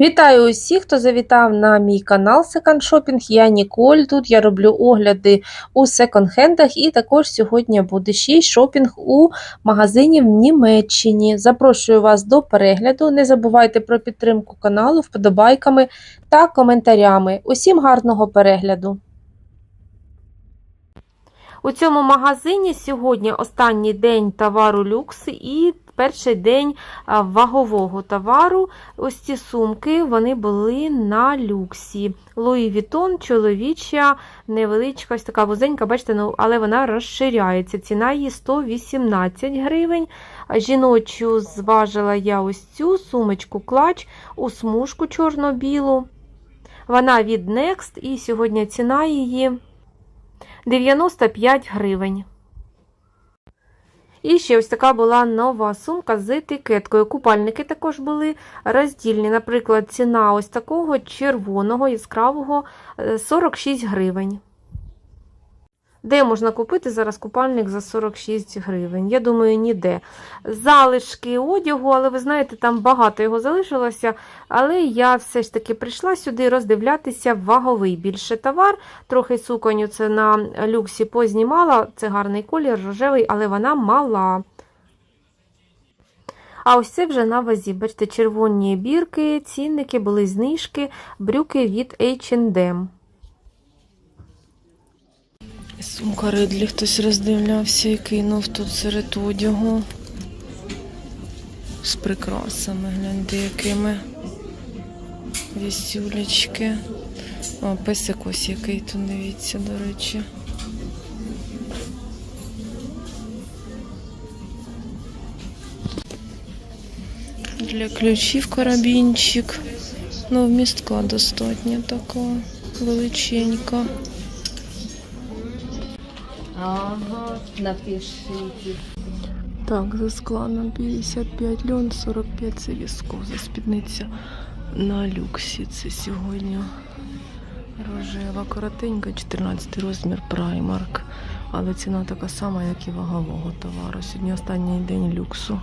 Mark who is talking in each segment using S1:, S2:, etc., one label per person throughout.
S1: Вітаю усіх, хто завітав на мій канал Second Shopping. Я Ніколь. Тут я роблю огляди у секонд-хендах і також сьогодні буде ще й шопінг у магазині в Німеччині. Запрошую вас до перегляду. Не забувайте про підтримку каналу вподобайками та коментарями. Усім гарного перегляду! У цьому магазині сьогодні останній день товару люкс і перший день вагового товару. Ось ці сумки вони були на люксі. Луї Вітон, чоловіча, невеличка, ось така вузенька, бачите, ну, але вона розширяється. Ціна її 118 гривень. Жіночу зважила я ось цю сумочку клач у смужку чорно-білу. Вона від Next, і сьогодні ціна її 95 гривень. І ще ось така була нова сумка з етикеткою. Купальники також були роздільні. Наприклад, ціна ось такого червоного яскравого е, 46 гривень. Де можна купити зараз купальник за 46 гривень? Я думаю, ніде. Залишки одягу, але ви знаєте, там багато його залишилося. Але я все ж таки прийшла сюди роздивлятися ваговий більше товар. Трохи суконю це на люксі познімала. Це гарний колір, рожевий, але вона мала. А ось це вже на вазі. Бачите, червоні бірки, цінники, були знижки, брюки від H&M.
S2: Сумка Редлі хтось роздивлявся і кинув тут серед одягу. З прикрасами, гляньте, якими вісюлечки. О, песик ось який тут дивіться, до речі. Для ключів карабінчик. Ну, вмістка достатньо така величенька.
S3: Ага, напишите.
S2: Так, за складом 55 льон, 45 це віскоза спідниця на люксі. Це сьогодні рожева коротенька, 14 розмір праймарк. Але ціна така сама, як і вагового товару. Сьогодні останній день люксу.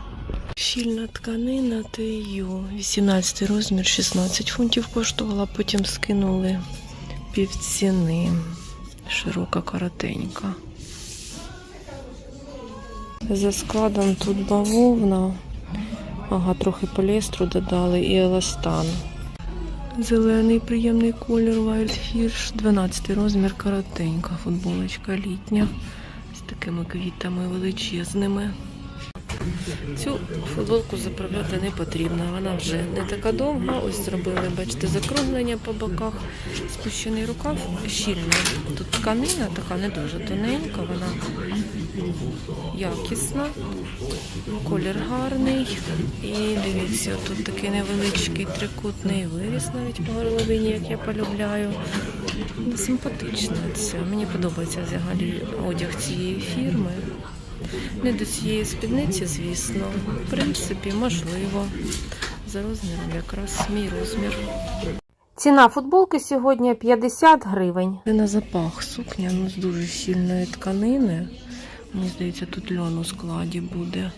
S2: Щільна тканина ТЮ. 18 розмір, 16 фунтів коштувала, потім скинули півціни. Широка коротенька. За складом тут бавовна. Ага, трохи поліестру додали і еластан. Зелений приємний колір Wildfish, 12 розмір, коротенька футболочка літня з такими квітами величезними. Цю футболку заправляти не потрібно, вона вже не така довга. Ось зробили, бачите, закруглення по боках, спущений рукав, щільний. Тут тканина така не дуже тоненька, вона якісна, колір гарний. І дивіться, тут такий невеличкий трикутний виріс навіть по горловині, як я полюбляю. Симпатично це. Мені подобається взагалі одяг цієї фірми. Не до цієї спідниці, звісно. В принципі, можливо. За розміром якраз мій розмір.
S1: Ціна футболки сьогодні 50 гривень.
S2: Це на запах сукня ну, з дуже щільної тканини. Мені здається, тут льон у складі буде.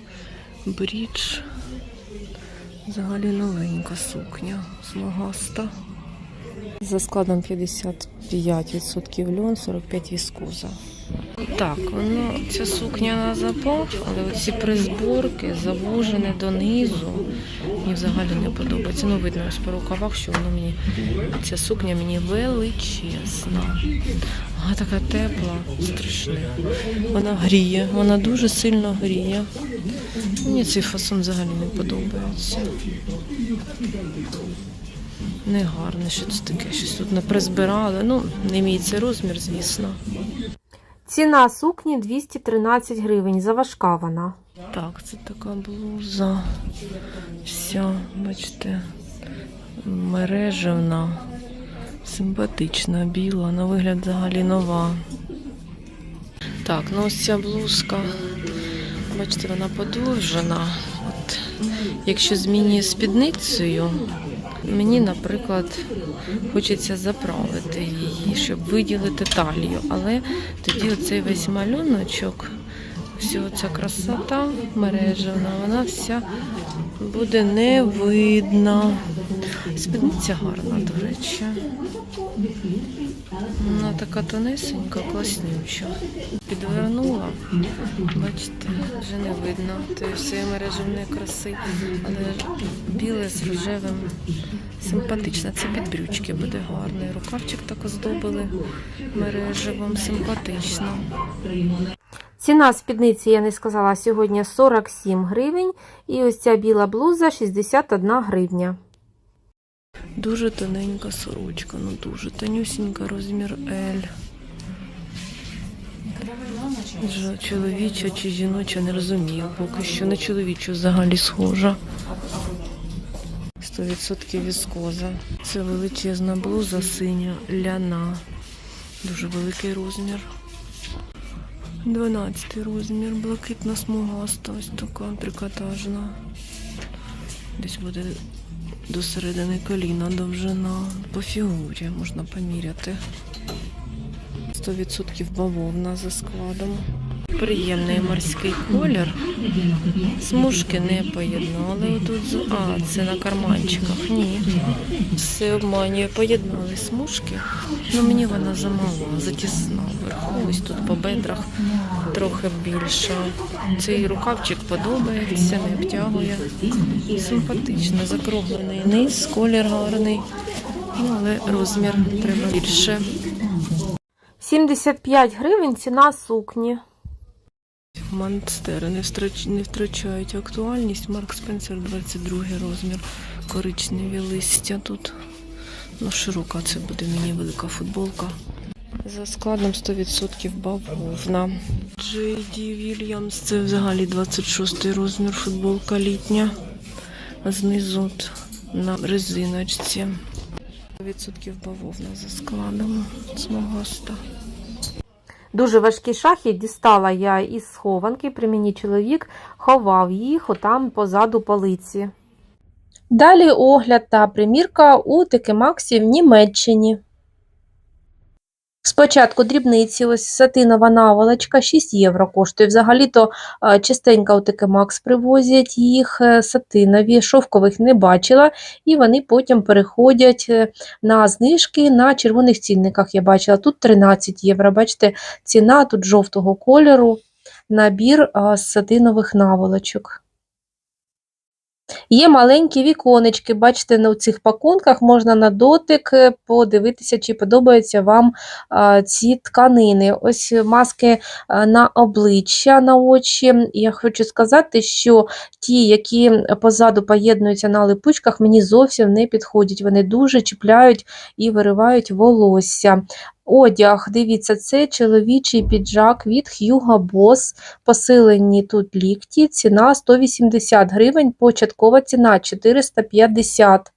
S2: Брідж. Взагалі новенька сукня смугаста. За складом 55% льон, 45 віскоза. Так, воно ця сукня на запах, але оці призборки завужені донизу. Мені взагалі не подобається. Ну, видно ось по рукавах, що воно мені ця сукня мені величезна. Вона така тепла, страшна. Вона гріє, вона дуже сильно гріє. Мені цей фасон взагалі не подобається. Не гарне, що це таке, щось тут не призбирали. Ну, не мій це розмір, звісно.
S1: Ціна сукні 213 гривень. Заважка вона.
S2: Так, це така блуза. Вся, бачите, мережевна, симпатична, біла, на вигляд взагалі нова. Так, ну ось ця блузка, бачите, вона подовжена. От, якщо змінює спідницею, мені, наприклад, хочеться заправити її, щоб виділити талію. Але тоді оцей весь малюночок Вся ця красота мережевна, вона вся буде не видна. Спідниця гарна, до речі. Вона така тонесенька, класнюча. Підвернула, бачите, вже не видно тієї всієї мережевної краси, але біле з рожевим симпатично. Це під брючки буде гарний. Рукавчик так оздобили мережевим, симпатично.
S1: Ціна спідниці, я не сказала, сьогодні 47 гривень. І ось ця біла блуза 61 гривня.
S2: Дуже тоненька сорочка, ну дуже тонюсінька, розмір L. Чоловіча чи жіноча не розумію, поки що на чоловічу взагалі схожа. 100% віскоза. Це величезна блуза синя, ляна. Дуже великий розмір. 12 розмір, блакитна смугаста, ось така трикотажна. Десь буде до середини коліна довжина. По фігурі можна поміряти. 100% бавовна за складом. Приємний морський колір. Смужки не поєднали. Тут а, це на карманчиках. Ні. Все обманює. Поєднали смужки. Ну мені вона замала, затісна вверху. Ось тут по бедрах трохи більша. Цей рукавчик подобається, не обтягує. Симпатично, закруглений низ, колір гарний. Ну, але розмір треба більше.
S1: 75 гривень ціна сукні.
S2: Монстери не, втрач... не втрачають актуальність. Марк Спенсер 22 розмір. Коричневі листя тут. Ну, широка це буде мені велика футболка. За складом 100% бавовна. JD Williams це взагалі 26 розмір футболка літня. Знизу на резиночці. 100% бавовна за складом. Смугаста.
S1: Дуже важкі шахи дістала я із схованки. При мені чоловік ховав їх отам позаду полиці. Далі огляд та примірка у Текемаксі в Німеччині. Спочатку дрібниці, ось сатинова наволочка 6 євро коштує. Взагалі-то е, частенько у Текемакс привозять їх е, сатинові, шовкових не бачила, і вони потім переходять е, на знижки на червоних цінниках. Я бачила, тут 13 євро. Бачите, ціна тут жовтого кольору, набір сатинових наволочок. Є маленькі віконечки, бачите, на цих пакунках можна на дотик е, подивитися, чи подобаються вам ці тканини. Ось маски на обличчя, на очі. Я хочу сказати, що ті, які позаду поєднуються на липучках, мені зовсім не підходять. Вони дуже чіпляють і виривають волосся. Одяг, дивіться, це чоловічий піджак від Hugo Boss. Посилені тут лікті, ціна 180 гривень, початкова ціна 450.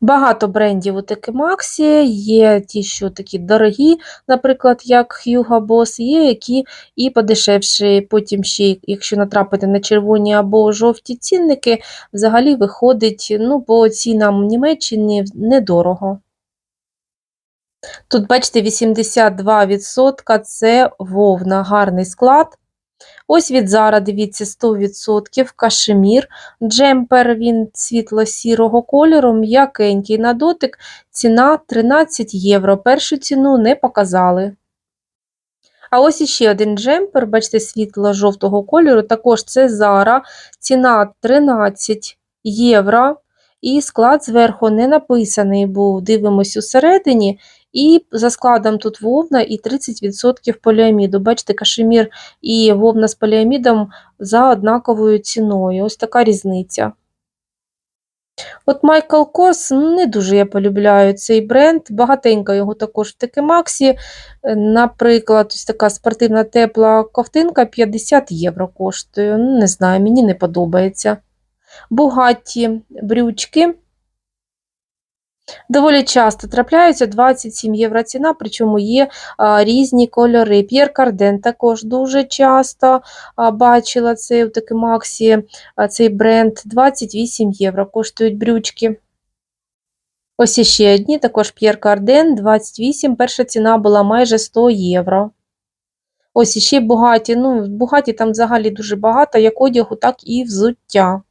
S1: Багато брендів у Текемаксі, є ті, що такі дорогі, наприклад, як Hugo Boss, є які і подешевші. Потім ще, якщо натрапити на червоні або жовті цінники, взагалі виходить ну, по цінам в Німеччині недорого. Тут, бачите, 82% це вовна, гарний склад. Ось від Zara, дивіться, 100% кашемір. Джемпер, він світло-сірого кольору, м'якенький на дотик. Ціна 13 євро. Першу ціну не показали. А ось іще один джемпер, бачите, світло-жовтого кольору. Також це Zara. Ціна 13 євро. І склад зверху не написаний був. Дивимось усередині. І за складом тут вовна і 30% поліаміду. Бачите, кашемір і вовна з поліамідом за однаковою ціною. Ось така різниця. От Майкл Кос не дуже я полюбляю цей бренд. Багатенько його також в Текемаксі. Наприклад, ось така спортивна тепла ковтинка 50 євро коштує. Ну, не знаю, мені не подобається. Бугатті брючки. Доволі часто трапляються 27 євро ціна, причому є а, різні кольори. П'єр Карден також дуже часто а, бачила цей в Текемаксі, а, цей бренд 28 євро коштують брючки. Ось іще одні, також П'єр Карден 28, перша ціна була майже 100 євро. Ось іще Бугаті. Ну, Бугаті там взагалі дуже багато, як одягу, так і взуття.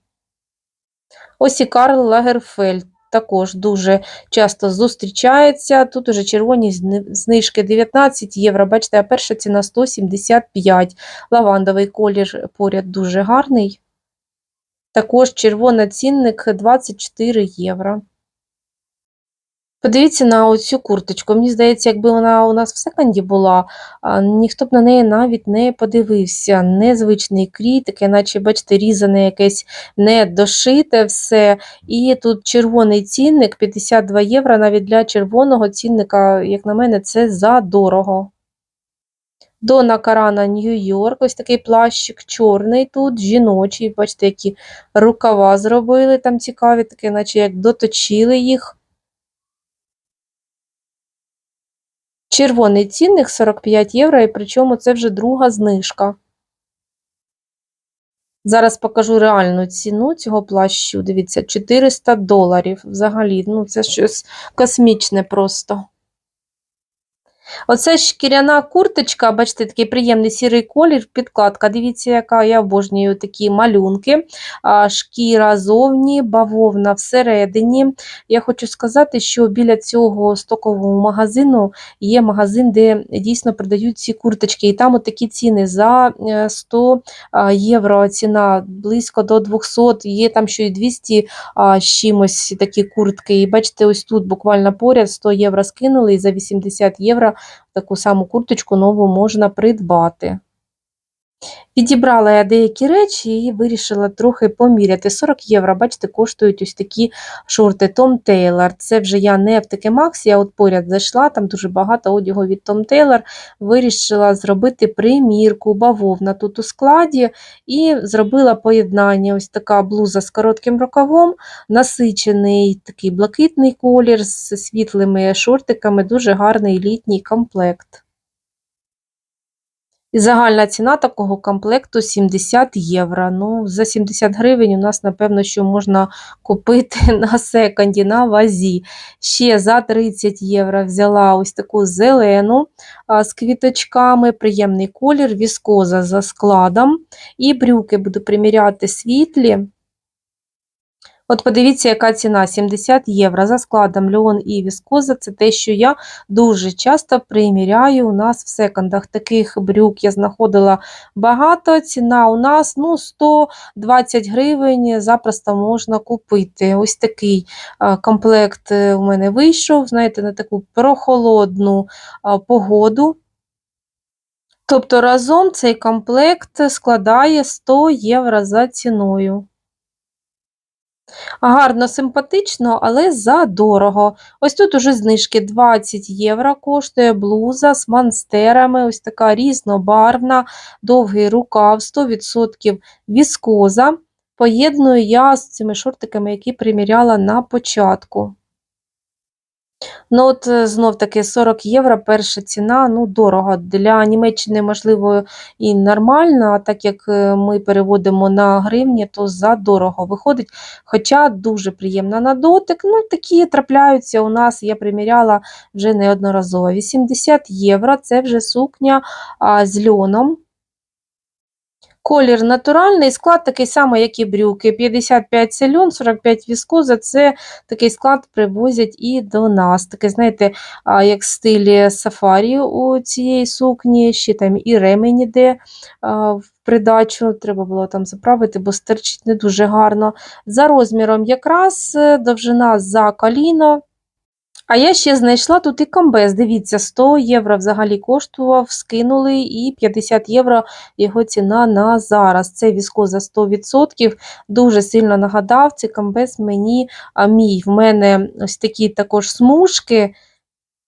S1: Ось і Карл Лагерфельд також дуже часто зустрічається. Тут уже червоні знижки 19 євро. Бачите, а перша ціна 175. Лавандовий колір поряд дуже гарний. Також червона цінник 24 євро. Подивіться на оцю курточку. Мені здається, якби вона у нас в секонді була, ніхто б на неї навіть не подивився. Незвичний крій, таке, наче, бачите, різане якесь не дошите все. І тут червоний цінник 52 євро. Навіть для червоного цінника, як на мене, це задорого. Дона Карана Нью-Йорк, ось такий плащик чорний тут, жіночий. Бачите, які рукава зробили там цікаві, таке, наче як доточили їх. Червоний цінник 45 євро, і причому це вже друга знижка. Зараз покажу реальну ціну цього плащу. Дивіться, 400 доларів взагалі. Ну, це щось космічне просто. Оце шкіряна курточка, бачите, такий приємний сірий колір, підкладка. Дивіться, яка я обожнюю такі малюнки. Шкіра зовні, бавовна всередині. Я хочу сказати, що біля цього стокового магазину є магазин, де дійсно продають ці курточки. І там от такі ціни за е, 100 євро ціна близько до 200, є там що і 200 з чимось такі куртки. І бачите, ось тут буквально поряд 100 євро скинули, і за 80 євро таку саму курточку нову можна придбати. Підібрала я деякі речі і вирішила трохи поміряти. 40 євро, бачите, коштують ось такі шорти Том Тейлор. Це вже я не в таке Макс, я от поряд зайшла, там дуже багато одягу від Том Тейлор. Вирішила зробити примірку, бавовна тут у складі, і зробила поєднання. Ось така блуза з коротким рукавом, насичений такий блакитний колір з світлими шортиками, дуже гарний літній комплект. І загальна ціна такого комплекту 70 євро. Ну, за 70 гривень у нас, напевно, що можна купити на секонді, на вазі. Ще за 30 євро взяла ось таку зелену з квіточками, приємний колір, віскоза за складом. І брюки буду приміряти світлі. От подивіться, яка ціна 70 євро за складом льон і віскоза. Це те, що я дуже часто приміряю. У нас в секондах таких брюк я знаходила багато. Ціна у нас ну, 120 гривень запросто можна купити. Ось такий комплект е, у мене вийшов, знаєте, на таку прохолодну погоду. Тобто разом цей комплект складає 100 євро за ціною. Гарно, симпатично, але задорого. Ось тут уже знижки 20 євро коштує блуза з манстерами, ось така різнобарвна, довгий рукав, 100% віскоза. Поєдную я з цими шортиками, які приміряла на початку. Ну, от е, знов таки 40 євро перша ціна, ну дорого. Для Німеччини, можливо, і нормально, а так як е, ми переводимо на гривні, то задорого виходить. Хоча дуже приємна на дотик. Ну, такі трапляються у нас, я приміряла вже неодноразово. 80 євро це вже сукня а, з льоном. Колір натуральний, склад такий самий, як і брюки. 55 це льон, 45 віскоза. Це такий склад привозять і до нас. Таке, знаєте, як стилі сафарі у цієї сукні, ще там і ремень іде в придачу. Треба було там заправити, бо стерчить не дуже гарно. За розміром якраз е, довжина за коліно. А я ще знайшла тут і комбез. Дивіться, 100 євро взагалі коштував, скинули, і 50 євро його ціна на зараз. Це віскоза 100%. Дуже сильно нагадав цей комбез мені а мій. В мене ось такі також смужки,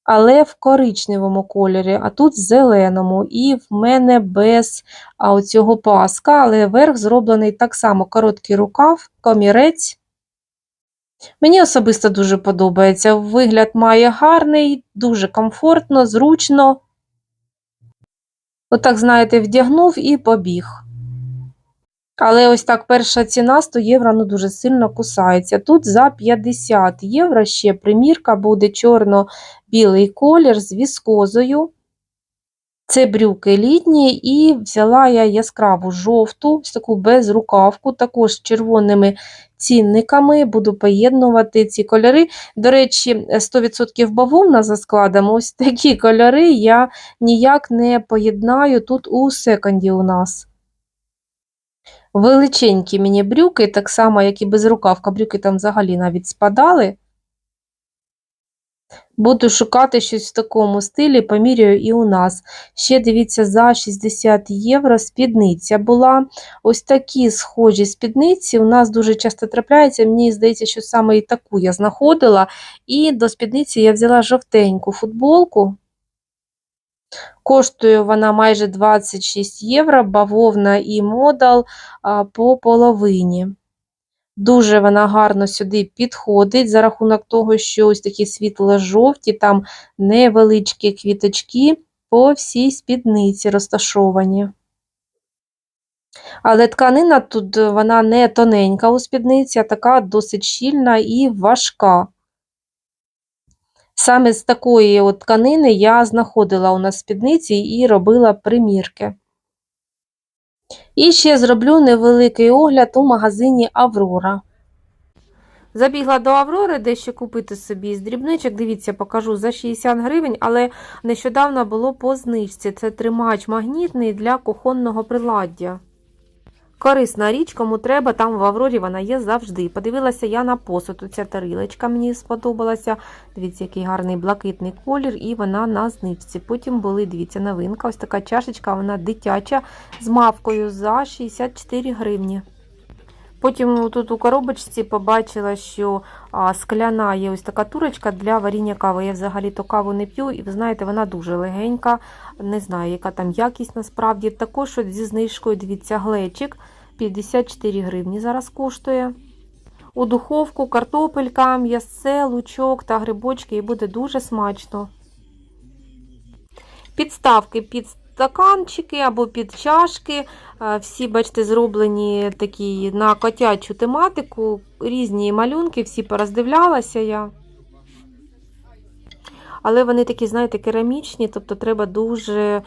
S1: але в коричневому кольорі, а тут в зеленому. І в мене без а, оцього паска, але верх зроблений так само короткий рукав, комірець. Мені особисто дуже подобається. Вигляд має гарний, дуже комфортно, зручно. Отак, знаєте, вдягнув і побіг. Але ось так перша ціна 100 євро ну, дуже сильно кусається. Тут за 50 євро ще примірка буде чорно-білий колір з віскозою. Це брюки літні, і взяла я яскраву жовту, таку безрукавку, також з червоними цінниками. Буду поєднувати ці кольори. До речі, 100% бавовна за складом. Ось такі кольори я ніяк не поєднаю тут у секонді у нас. Величенькі мені брюки, так само, як і безрукавка. Брюки там взагалі навіть спадали. Буду шукати щось в такому стилі, поміряю і у нас. Ще дивіться, за 60 євро спідниця була. Ось такі схожі спідниці у нас дуже часто трапляються. Мені здається, що саме і таку я знаходила. І до спідниці я взяла жовтеньку футболку. Коштує вона майже 26 євро, бавовна і модал по половині. Дуже вона гарно сюди підходить за рахунок того, що ось такі світло-жовті, там невеличкі квіточки по всій спідниці розташовані. Але тканина тут вона не тоненька у спідниці, а така досить щільна і важка. Саме з такої от тканини я знаходила у нас спідниці і робила примірки. І ще зроблю невеликий огляд у магазині Аврора. Забігла до Аврори дещо купити собі з дрібничок. Дивіться, покажу за 60 гривень, але нещодавно було по знижці. Це тримач магнітний для кухонного приладдя. Корисна річ, кому треба, там в Аврорі вона є завжди. Подивилася я на посуд. Ця тарілочка мені сподобалася. Дивіться, який гарний блакитний колір, і вона на знижці. Потім були, дивіться, новинка. Ось така чашечка, вона дитяча з мавкою за 64 гривні. Потім тут у коробочці побачила, що скляна є ось така турочка для варіння кави. Я взагалі-то каву не п'ю, і ви знаєте, вона дуже легенька. Не знаю, яка там якість насправді. Також от зі знижкою, дивіться, глечик 54 гривні зараз коштує. У духовку картопелька, м'ясце, лучок та грибочки і буде дуже смачно. Підставки під стаканчики або під чашки. Всі, бачите, зроблені такі на котячу тематику, різні малюнки, всі пороздивлялася я. Але вони такі, знаєте, керамічні, тобто треба дуже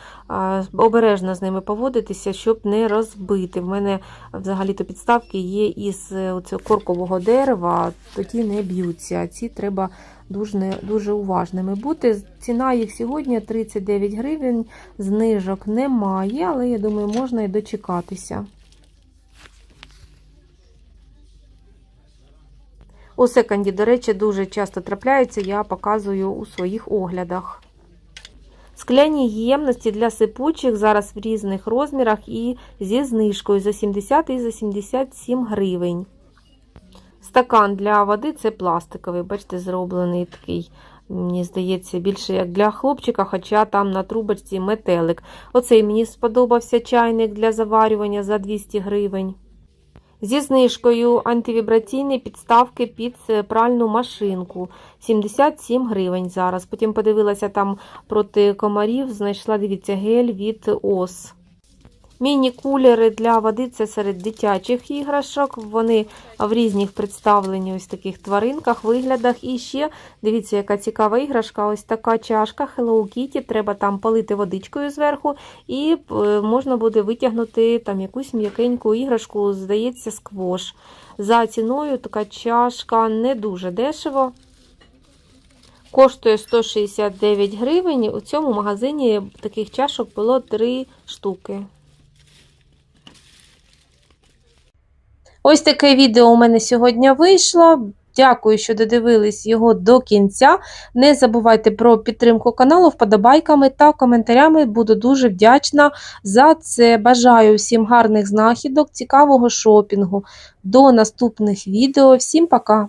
S1: обережно з ними поводитися, щоб не розбити. В мене взагалі-то підставки є із е, оцього коркового дерева, тоді не б'ються. Ці треба дуже, дуже уважними бути. Ціна їх сьогодні 39 гривень, знижок немає, але я думаю, можна і дочекатися. У секонді, до речі, дуже часто трапляються, я показую у своїх оглядах. Скляні ємності для сипучих зараз в різних розмірах і зі знижкою за 70 і за 77 гривень. Стакан для води це пластиковий, бачите, зроблений такий, мені здається, більше як для хлопчика, хоча там на трубочці метелик. Оцей мені сподобався чайник для заварювання за 200 гривень. Зі знижкою антивібраційні підставки під е, пральну машинку 77 гривень зараз. Потім подивилася там проти комарів, знайшла, дивіться, гель від ОС. Міні-кулери для води це серед дитячих іграшок. Вони в різних представлені ось таких тваринках, виглядах. І ще, дивіться, яка цікава іграшка. Ось така чашка Hello Kitty. Треба там полити водичкою зверху, і е, можна буде витягнути там якусь м'якеньку іграшку, здається, сквош. За ціною така чашка не дуже дешево. Коштує 169 гривень. У цьому магазині таких чашок було 3 штуки. Ось таке відео у мене сьогодні вийшло. Дякую, що додивились його до кінця. Не забувайте про підтримку каналу вподобайками та коментарями. Буду дуже вдячна за це. Бажаю всім гарних знахідок, цікавого шопінгу. До наступних відео. Всім пока!